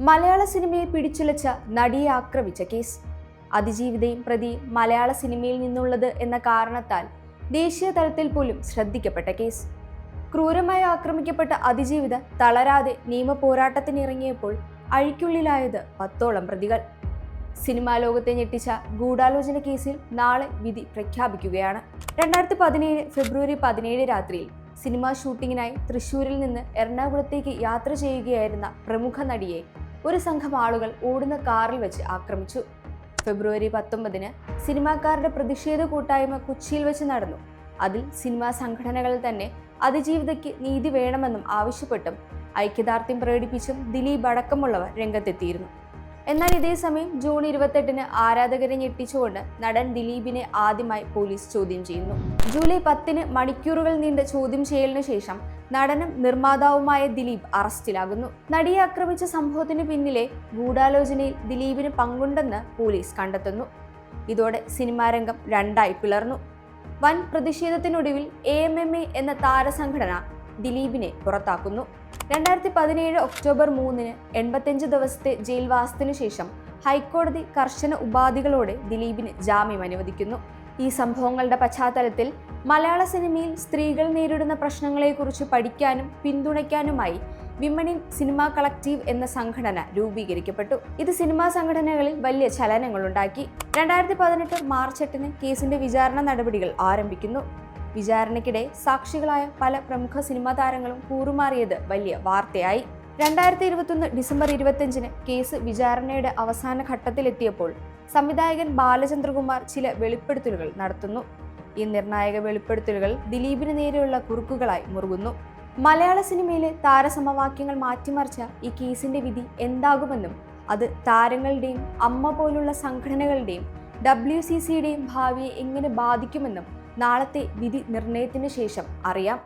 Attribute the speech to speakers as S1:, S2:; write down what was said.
S1: മലയാള സിനിമയെ പിടിച്ചുലച്ച നടിയെ ആക്രമിച്ച കേസ്. അതിജീവിതയും പ്രതി മലയാള സിനിമയിൽ നിന്നുള്ളത് എന്ന കാരണത്താൽ ദേശീയ തലത്തിൽ പോലും ശ്രദ്ധിക്കപ്പെട്ട കേസ്. ക്രൂരമായി ആക്രമിക്കപ്പെട്ട അതിജീവിത തളരാതെ നിയമ പോരാട്ടത്തിനിറങ്ങിയപ്പോൾ അഴിക്കുള്ളിലായത് പത്തോളം പ്രതികൾ. സിനിമാ ലോകത്തെ ഞെട്ടിച്ച ഗൂഢാലോചന കേസിൽ നാളെ വിധി പ്രഖ്യാപിക്കുകയാണ്. രണ്ടായിരത്തി പതിനേഴ് ഫെബ്രുവരി പതിനേഴ് രാത്രിയിൽ സിനിമാ ഷൂട്ടിങ്ങിനായി തൃശൂരിൽ നിന്ന് എറണാകുളത്തേക്ക് യാത്ര ചെയ്യുകയായിരുന്ന പ്രമുഖ നടിയെ ഒരു സംഘം ആളുകൾ ഓടുന്ന കാറിൽ വെച്ച് ആക്രമിച്ചു. ഫെബ്രുവരി പത്തൊമ്പതിന് സിനിമാക്കാരുടെ പ്രതിഷേധ കൂട്ടായ്മ കൊച്ചിയിൽ വെച്ച് നടന്നു. അതിൽ സിനിമാ സംഘടനകൾ തന്നെ അതിജീവിതയ്ക്ക് നീതി വേണമെന്നും ആവശ്യപ്പെട്ടും ഐക്യദാർഢ്യം പ്രകടിപ്പിച്ചും ദിലീപ് അടക്കമുള്ളവർ രംഗത്തെത്തിയിരുന്നു. എന്നാൽ ഇതേസമയം ജൂൺ ഇരുപത്തെട്ടിന് ആരാധകരെ ഞെട്ടിച്ചുകൊണ്ട് നടൻ ദിലീപിനെ ആദ്യമായി പോലീസ് ചോദ്യം ചെയ്യുന്നു. ജൂലൈ പത്തിന് മണിക്കൂറുകൾ നീണ്ട ചോദ്യം ചെയ്യലിനു ശേഷം നടനും നിർമ്മാതാവുമായ ദിലീപ് അറസ്റ്റിലാകുന്നു. നടിയെ ആക്രമിച്ച സംഭവത്തിന് പിന്നിലെ ഗൂഢാലോചനയിൽ ദിലീപിന് പങ്കുണ്ടെന്ന് പോലീസ് കണ്ടെത്തുന്നു. ഇതോടെ സിനിമാരംഗം രണ്ടായി പിളർന്നു. വൻ പ്രതിഷേധത്തിനൊടുവിൽ എ എം എം എ എന്ന താരസംഘടന ദിലീപിനെ പുറത്താക്കുന്നു. രണ്ടായിരത്തി പതിനേഴ് ഒക്ടോബർ മൂന്നിന് എൺപത്തിയഞ്ച് ദിവസത്തെ ജയിൽവാസത്തിനു ശേഷം ഹൈക്കോടതി കർശന ഉപാധികളോടെ ദിലീപിന് ജാമ്യം അനുവദിക്കുന്നു. ഈ സംഭവങ്ങളുടെ പശ്ചാത്തലത്തിൽ മലയാള സിനിമയിൽ സ്ത്രീകൾ നേരിടുന്ന പ്രശ്നങ്ങളെക്കുറിച്ച് പഠിക്കാനും പിന്തുണയ്ക്കാനുമായി വിമൺ ഇൻ സിനിമ കളക്റ്റീവ് എന്ന സംഘടന രൂപീകരിക്കപ്പെട്ടു. ഇത് സിനിമാ സംഘടനകളിൽ വലിയ ചലനങ്ങളുണ്ടാക്കി. രണ്ടായിരത്തി പതിനെട്ട് മാർച്ച് എട്ടിന് കേസിന്റെ വിചാരണ നടപടികൾ ആരംഭിക്കുന്നു. വിചാരണയ്ക്കിടെ സാക്ഷികളായ പല പ്രമുഖ സിനിമാ താരങ്ങളും കൂറുമാറിയത് വലിയ വാർത്തയായി. രണ്ടായിരത്തി ഇരുപത്തൊന്ന് ഡിസംബർ ഇരുപത്തിയഞ്ചിന് കേസ് വിചാരണയുടെ അവസാന ഘട്ടത്തിലെത്തിയപ്പോൾ സംവിധായകൻ ബാലചന്ദ്രകുമാർ ചില വെളിപ്പെടുത്തലുകൾ നടത്തുന്നു. ഈ നിർണായക വെളിപ്പെടുത്തലുകൾ ദിലീപിന് നേരെയുള്ള കുറുക്കുകളായി മുറുകുന്നു. മലയാള സിനിമയിലെ താരസമവാക്യങ്ങൾ മാറ്റിമറിച്ച ഈ കേസിന്റെ വിധി എന്താകുമെന്നും അത് താരങ്ങളുടെയും അമ്മ പോലുള്ള സംഘടനകളുടെയും ഡബ്ല്യു സി സിയുടെയും ഭാവിയെ എങ്ങനെ ബാധിക്കുമെന്നും നാളത്തെ വിധി നിർണയത്തിന് ശേഷം അറിയാം